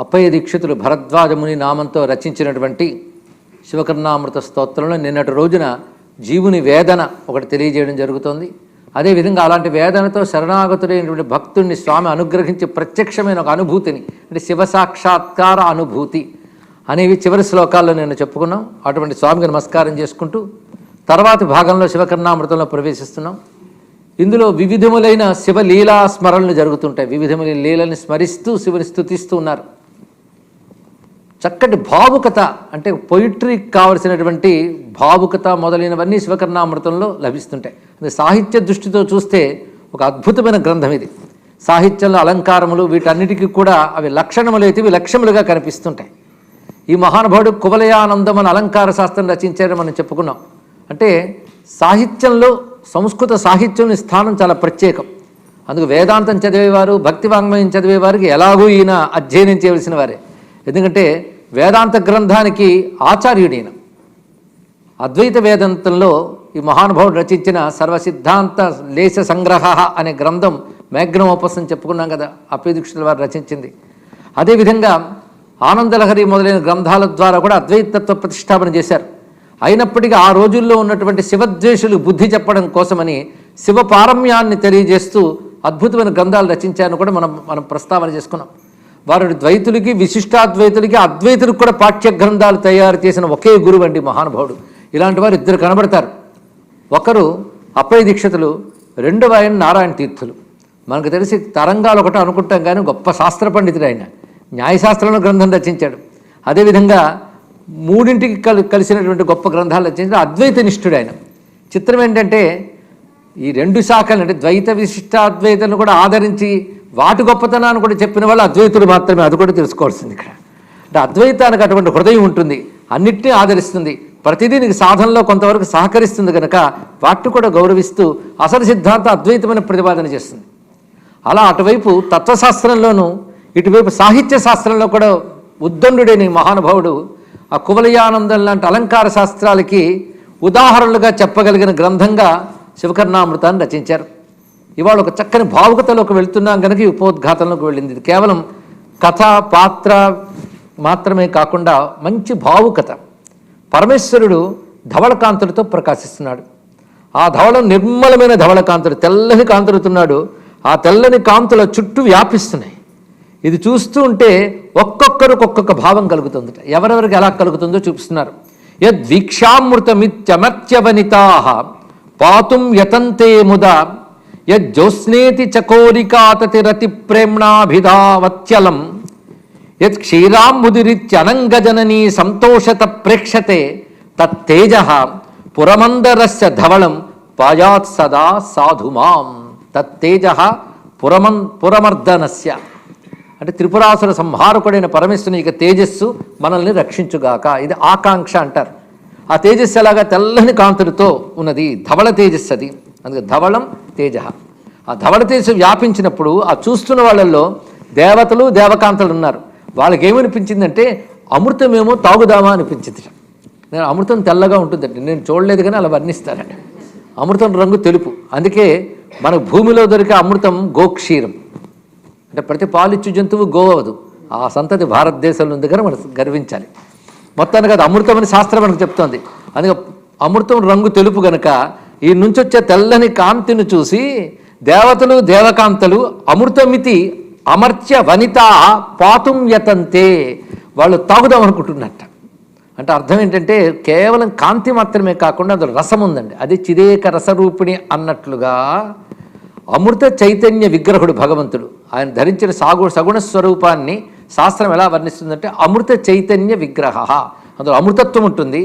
అప్పయ్య దీక్షితులు భరద్వాజముని నామంతో రచించినటువంటి శివకర్ణామృత స్తోత్రంలో నిన్నటి రోజున జీవుని వేదన ఒకటి తెలియజేయడం జరుగుతోంది. అదేవిధంగా అలాంటి వేదనతో శరణాగతుడైనటువంటి భక్తుడిని స్వామి అనుగ్రహించి ప్రత్యక్షమైన ఒక అనుభూతిని అంటే శివ సాక్షాత్కార అనుభూతి అనేవి చివరి శ్లోకాల్లో నేను చెప్పుకున్నాం. అటువంటి స్వామికి నమస్కారం చేసుకుంటూ తర్వాతి భాగంలో శివకర్ణామృతంలో ప్రవేశిస్తున్నాం. ఇందులో వివిధములైన శివలీలా స్మరణలు జరుగుతుంటాయి. వివిధములైన లీలని స్మరిస్తూ శివుని స్థుతిస్తూ ఉన్నారు. చక్కటి భావుకత అంటే పొయిట్రీకి కావలసినటువంటి భావుకత మొదలైనవన్నీ శివకర్ణామృతంలో లభిస్తుంటాయి. అది సాహిత్య దృష్టితో చూస్తే ఒక అద్భుతమైన గ్రంథం ఇది. సాహిత్యంలో అలంకారములు వీటన్నిటికీ కూడా అవి లక్షణములు అయితే ఇవి లక్ష్యములుగా కనిపిస్తుంటాయి. ఈ మహానుభావుడు కువలయానందం అని అలంకార శాస్త్రం రచించారని మనం చెప్పుకున్నాం. అంటే సాహిత్యంలో సంస్కృత సాహిత్యం స్థానం చాలా ప్రత్యేకం. అందుకు వేదాంతం చదివేవారు భక్తి వాంగ్మయం చదివేవారికి ఎలాగూ ఈయన అధ్యయనం చేయవలసిన వారే. ఎందుకంటే వేదాంత గ్రంథానికి ఆచార్యుడైన అద్వైత వేదాంతంలో ఈ మహానుభావుడు రచించిన సర్వసిద్ధాంత లేశ సంగ్రహ అనే గ్రంథం మేఘ్నోపస్ అని చెప్పుకున్నాం కదా అప్యదీక్షుల వారు రచించింది. అదేవిధంగా ఆనందలహరి మొదలైన గ్రంథాల ద్వారా కూడా అద్వైతత్వ ప్రతిష్టాపన చేశారు. అయినప్పటికీ ఆ రోజుల్లో ఉన్నటువంటి శివద్వేషులు బుద్ధి చెప్పడం కోసమని శివ పారమ్యాన్ని తెలియజేస్తూ అద్భుతమైన గ్రంథాలు రచించారని కూడా మనం మనం ప్రస్తావన చేసుకున్నాం. వారు ద్వైతులకి విశిష్టాద్వైతులకి అద్వైతులకు కూడా పాఠ్య గ్రంథాలు తయారు చేసిన ఒకే గురువు అండి మహానుభావుడు. ఇలాంటి వారు ఇద్దరు కనబడతారు. ఒకరు అప్పయ దీక్షితులు రెండవ ఆయన నారాయణ తీర్థులు. మనకు తెలిసి తరంగాలు ఒకటి అనుకుంటాం కానీ గొప్ప శాస్త్ర పండితుడు ఆయన. న్యాయశాస్త్రంలో గ్రంథం రచించాడు. అదేవిధంగా మూడింటికి కలి కలిసినటువంటి గొప్ప గ్రంథాలు రచించిన అద్వైత నిష్ఠుడు ఆయన. చిత్రం ఏంటంటే ఈ రెండు శాఖలు అంటే ద్వైత విశిష్టాద్వైతను కూడా ఆదరించి వాటి గొప్పతనాన్ని కూడా చెప్పిన వాళ్ళు అద్వైతులు మాత్రమే. అది కూడా తెలుసుకోవాల్సింది ఇక్కడ. అంటే అద్వైతానికి అటువంటి హృదయం ఉంటుంది. అన్నిటినీ ఆదరిస్తుంది. ప్రతిదీ నీకు సాధనలో కొంతవరకు సహకరిస్తుంది కనుక వాటిని కూడా గౌరవిస్తూ అసలు సిద్ధాంత అద్వైతమైన ప్రతిపాదన చేస్తుంది. అలా అటువైపు తత్వశాస్త్రంలోనూ ఇటువైపు సాహిత్య శాస్త్రంలో కూడా ఉద్దండుడైన మహానుభావుడు ఆ కువలయానందం లాంటి అలంకార శాస్త్రాలకి ఉదాహరణలుగా చెప్పగలిగిన గ్రంథంగా శివకర్ణామృతాన్ని రచించారు. ఇవాళ ఒక చక్కని భావుకతలోకి వెళ్తున్నాం కనుక ఈ ఉపోద్ఘాతంలోకి వెళ్ళింది. ఇది కేవలం కథ పాత్ర మాత్రమే కాకుండా మంచి భావుకత. పరమేశ్వరుడు ధవళకాంతులతో ప్రకాశిస్తున్నాడు. ఆ ధవళం నిర్మలమైన ధవళకాంతుడు తెల్లని కాంతులుతున్నాడు ఆ తెల్లని కాంతుల చుట్టూ వ్యాపిస్తున్నాయి. ఇది చూస్తూ ఉంటే ఒక్కొక్కరికి ఒక్కొక్క భావం కలుగుతుంది ఎవరెవరికి ఎలా కలుగుతుందో చూపిస్తున్నారు. యద్వీక్షామృతమిత్యమర్త్యవనితా పాతుం యతంతే ముదా యజ్జోస్నేతి చకోరికాతతిరతి ప్రేమ్ణాభిధావత్యలం. యత్ క్షీరాంబుదిరిత్యనంగజననీ సంతోషత ప్రేక్షతే తత్తేజ పురమందరస్య ధవళం పాయాత్ సదా సాధుమాం. తత్తేజ పురమన్ పురమర్దనస్య. అంటే త్రిపురాసుర సంహారకుడైన పరమేశ్వరుని యొక్క తేజస్సు మనల్ని రక్షించుగాక. ఇది ఆకాంక్ష అంటారు. ఆ తేజస్సు ఎలాగా తెల్లని కాంతులతో ఉన్నది ధవళ తేజస్సు అది. అందుకే ధవళం తేజ. ఆ ధవళ తేజ వ్యాపించినప్పుడు ఆ చూస్తున్న వాళ్ళల్లో దేవతలు దేవకాంతలు ఉన్నారు. వాళ్ళకి ఏమనిపించిందంటే అమృతమేమో తాగుదామా అనిపించింది నేను అమృతం తెల్లగా ఉంటుందండి. నేను చూడలేదు కానీ అలా వర్ణిస్తారండి. అమృతం రంగు తెలుపు. అందుకే మనకు భూమిలో దొరికే అమృతం గోక్షీరం. అంటే ప్రతి పాలిచ్చు జంతువు గోవదు ఆ సంతతి భారతదేశంలో ఉంది కానీ మనం గర్వించాలి. మొత్తానికి అది అమృతం అని శాస్త్రం మనకు చెప్తోంది. అందుకే అమృతం రంగు తెలుపు గనక ఈ నుంచి వచ్చే తెల్లని కాంతిని చూసి దేవతలు దేవకాంతలు అమృతమితి అమర్త్య వనిత పాతుం యతంతే వాళ్ళు తాగుదాం అనుకుంటున్నట్ట. అంటే అర్థం ఏంటంటే కేవలం కాంతి మాత్రమే కాకుండా అందులో రసం ఉందండి. అది చిదేక రసరూపిణి అన్నట్లుగా అమృత చైతన్య విగ్రహుడు భగవంతుడు ఆయన ధరించిన సాగు సగుణ స్వరూపాన్ని శాస్త్రం ఎలా వర్ణిస్తుందంటే అమృత చైతన్య విగ్రహ. అందులో అమృతత్వం ఉంటుంది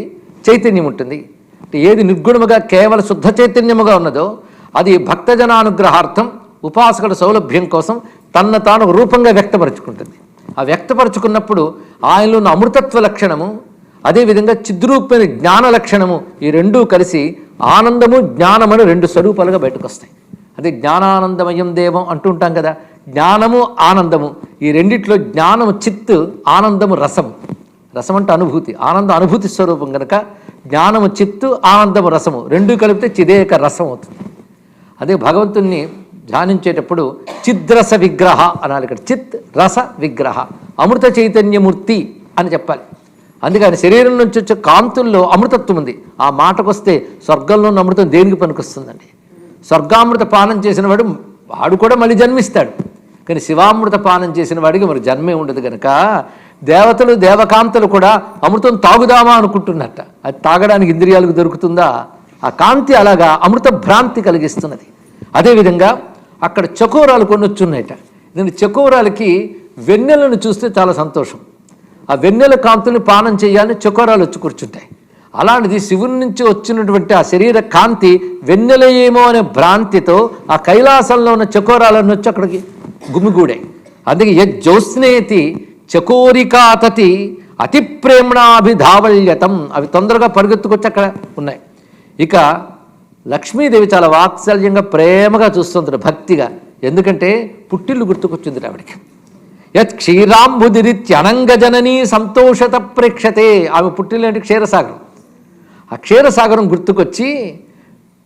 చైతన్యం ఉంటుంది. ఏది నిర్గుణముగా కేవల శుద్ధ చైతన్యముగా ఉన్నదో అది భక్తజనానుగ్రహార్థం ఉపాసకుల సౌలభ్యం కోసం తన తాను రూపంగా వ్యక్తపరుచుకుంటుంది. ఆ వ్యక్తపరుచుకున్నప్పుడు ఆయనలో ఉన్న అమృతత్వ లక్షణము అదేవిధంగా చిద్రూపమైన జ్ఞాన లక్షణము ఈ రెండూ కలిసి ఆనందము జ్ఞానమని రెండు స్వరూపాలుగా బయటకు వస్తాయి అదే జ్ఞానానందమయం దేవం అంటుంటాం కదా జ్ఞానము ఆనందము. ఈ రెండిట్లో జ్ఞానము చిత్తు ఆనందము రసము. రసం అంటే అనుభూతి ఆనంద అనుభూతి స్వరూపం కనుక జ్ఞానము చిత్తు ఆనందము రసము రెండు కలిపితే చిదేక రసం అవుతుంది. అదే భగవంతుణ్ణి ధ్యానించేటప్పుడు చిద్రస విగ్రహ అనాలి ఇక్కడ. చిత్ రస విగ్రహ. అమృత చైతన్యమూర్తి అని చెప్పాలి. అందుకని శరీరం నుంచి వచ్చే కాంతుల్లో అమృతత్వం ఉంది. ఆ మాటకొస్తే స్వర్గంలో ఉన్న అమృతం దేనికి పనికొస్తుందండి? స్వర్గామృత పానం చేసిన వాడు వాడు కూడా మళ్ళీ జన్మిస్తాడు. కానీ శివామృత పానం చేసిన వాడికి మరి జన్మే ఉండదు కనుక దేవతలు దేవకాంతలు కూడా అమృతం తాగుదామా అనుకుంటున్నట్ట. అది తాగడానికి ఇంద్రియాలకు దొరుకుతుందా? ఆ కాంతి అలాగా అమృత భ్రాంతి కలిగిస్తున్నది. అదేవిధంగా అక్కడ చకోరాలు కొన్ని వచ్చున్నాయట నేను చకోరాలకి వెన్నెలను చూస్తే చాలా సంతోషం. ఆ వెన్నెల కాంతుల్ని పానం చేయాలని చకోరాలు వచ్చి కూర్చుంటాయి. అలాంటిది శివుని నుంచి వచ్చినటువంటి ఆ శరీర కాంతి వెన్నెల ఏమో అనే భ్రాంతితో ఆ కైలాసంలో ఉన్న చకోరాలను వచ్చి అక్కడికి గుమిగూడాయి. అందుకే యజ్జోత్స్నేతి చకోరికాతతి అతి ప్రేమణాభిధావల్యతం. అవి తొందరగా పరిగెత్తుకొచ్చి అక్కడ ఉన్నాయి. ఇక లక్ష్మీదేవి చాలా వాత్సల్యంగా ప్రేమగా చూస్తుంటారు భక్తిగా. ఎందుకంటే పుట్టిల్లు గుర్తుకొచ్చింది ఆవిడికి. యత్ క్షీరాంబుదిరిత్యనంగజననీ సంతోషత ప్రేక్షతే. ఆమె పుట్టిల్లంటే క్షీరసాగరం. ఆ క్షీరసాగరం గుర్తుకొచ్చి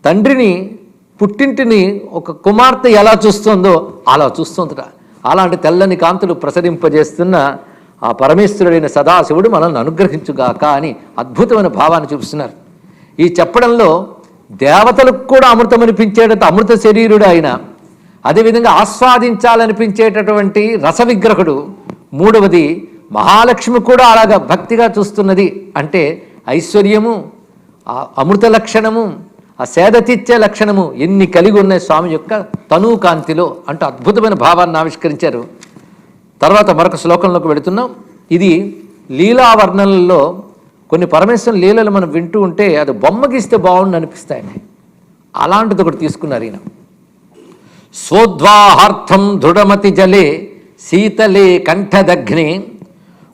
తండ్రిని పుట్టింటిని ఒక కుమార్తె ఎలా చూస్తుందో అలా చూస్తుందట. అలాంటి తెల్లని కాంతులు ప్రసరింపజేస్తున్న ఆ పరమేశ్వరుడైన సదాశివుడు మనల్ని అనుగ్రహించుగాక అని అద్భుతమైన భావాన్ని చూపిస్తున్నారు. ఈ చెప్పడంలో దేవతలకు కూడా అమృతం అనిపించేటట్టు అమృత శరీరుడు ఆయన అదేవిధంగా ఆస్వాదించాలనిపించేటటువంటి రస విగ్రహుడు మూడవది మహాలక్ష్మి కూడా అలాగా భక్తిగా చూస్తున్నది. అంటే ఐశ్వర్యము అమృత లక్షణము ఆ సేదతీర్చే లక్షణము ఎన్ని కలిగి ఉన్నాయి స్వామి యొక్క తను కాంతిలో అంటూ అద్భుతమైన భావాన్ని ఆవిష్కరించారు. తర్వాత మరొక శ్లోకంలోకి వెళుతున్నాం. ఇది లీలావర్ణనలో కొన్ని పరమేశ్వరం లీలలు మనం వింటూ ఉంటే అది బొమ్మగిస్తే బాగుండు అనిపిస్తాయండి. అలాంటిది ఒకటి తీసుకున్నారు ఈయన. స్వోద్వాహార్థం దృఢమతి జలే శీతలే కంఠదగ్ని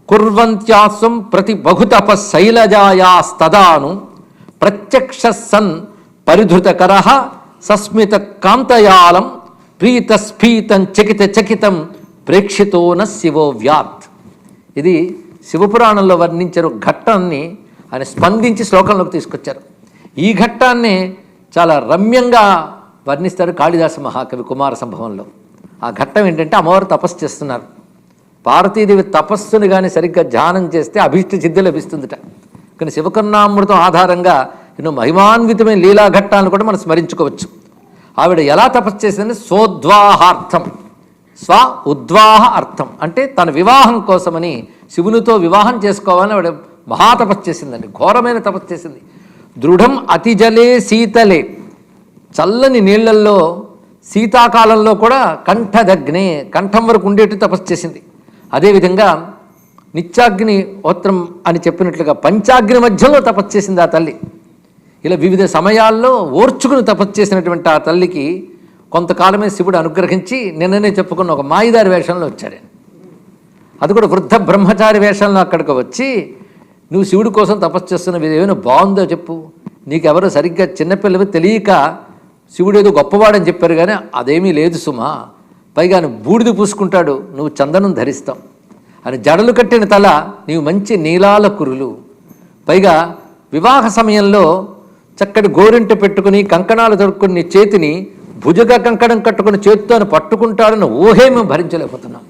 కుర్వంత్యాసం ప్రతి బహుతప శైలజాయాస్తదాను ప్రత్యక్ష సన్ పరిధృతకర సస్మిత కాంతయాలం ప్రీతస్ఫీతం చకిత చకితం ప్రేక్షితోన శివో వ్యాత్ ఇది శివపురాణంలో వర్ణించారు ఘట్టాన్ని ఆయన స్పందించి శ్లోకంలోకి తీసుకొచ్చారు. ఈ ఘట్టాన్ని చాలా రమ్యంగా వర్ణిస్తారు కాళిదాస మహాకవి కుమార సంభవంలో. ఆ ఘట్టం ఏంటంటే అమ్మవారు తపస్సు చేస్తున్నారు. పార్వతీదేవి తపస్సుని కానీ సరిగ్గా ధ్యానం చేస్తే అభీష్ట సిద్ధి లభిస్తుందిట. కానీ శివకరుణామృతం ఆధారంగా ఎన్నో మహిమాన్వితమైన లీలాఘట్టాలను కూడా మనం స్మరించుకోవచ్చు. ఆవిడ ఎలా తపస్సు చేసిందంటే స్వోద్వాహార్థం. స్వ ఉద్వాహ అర్థం. అంటే తన వివాహం కోసమని శివునితో వివాహం చేసుకోవాలని ఆవిడ మహాతపస్సు చేసిందండి. ఘోరమైన తపస్సు చేసింది. దృఢం అతిజలే శీతలే. చల్లని నీళ్ళల్లో శీతాకాలంలో కూడా కంఠదగ్నే కంఠం వరకు ఉండేట్టు తపస్సు చేసింది. అదేవిధంగా నిత్యాగ్ని హోత్రం అని చెప్పినట్లుగా పంచాగ్ని మధ్యలో తపస్సు చేసింది ఆ తల్లి. ఇలా వివిధ సమయాల్లో ఓర్చుకుని తపస్సు చేసినటువంటి ఆ తల్లికి కొంతకాలమే శివుడు అనుగ్రహించి నిన్ననే చెప్పుకున్న ఒక మాయిదారి వేషంలో వచ్చాడు అది కూడా వృద్ధ బ్రహ్మచారి వేషంలో అక్కడికి వచ్చి నువ్వు శివుడి కోసం తపస్సు చేస్తున్నవి ఏమైనా బాగుందో చెప్పు. నీకెవరో సరిగ్గా చిన్నపిల్లవి తెలియక శివుడు ఏదో గొప్పవాడని చెప్పారు కానీ అదేమీ లేదు సుమా. పైగా ఆయన బూడిద పూసుకుంటాడు నువ్వు చందనం ధరిస్తావు. అని జడలు కట్టిన తల నీవు మంచి నీలాల కురులు. పైగా వివాహ సమయంలో చక్కటి గోరింట పెట్టుకుని కంకణాలు దొరుకుని చేతిని భుజగ కంకణం కట్టుకుని చేతితో పట్టుకుంటాడని ఊహే మేము భరించలేకపోతున్నాం.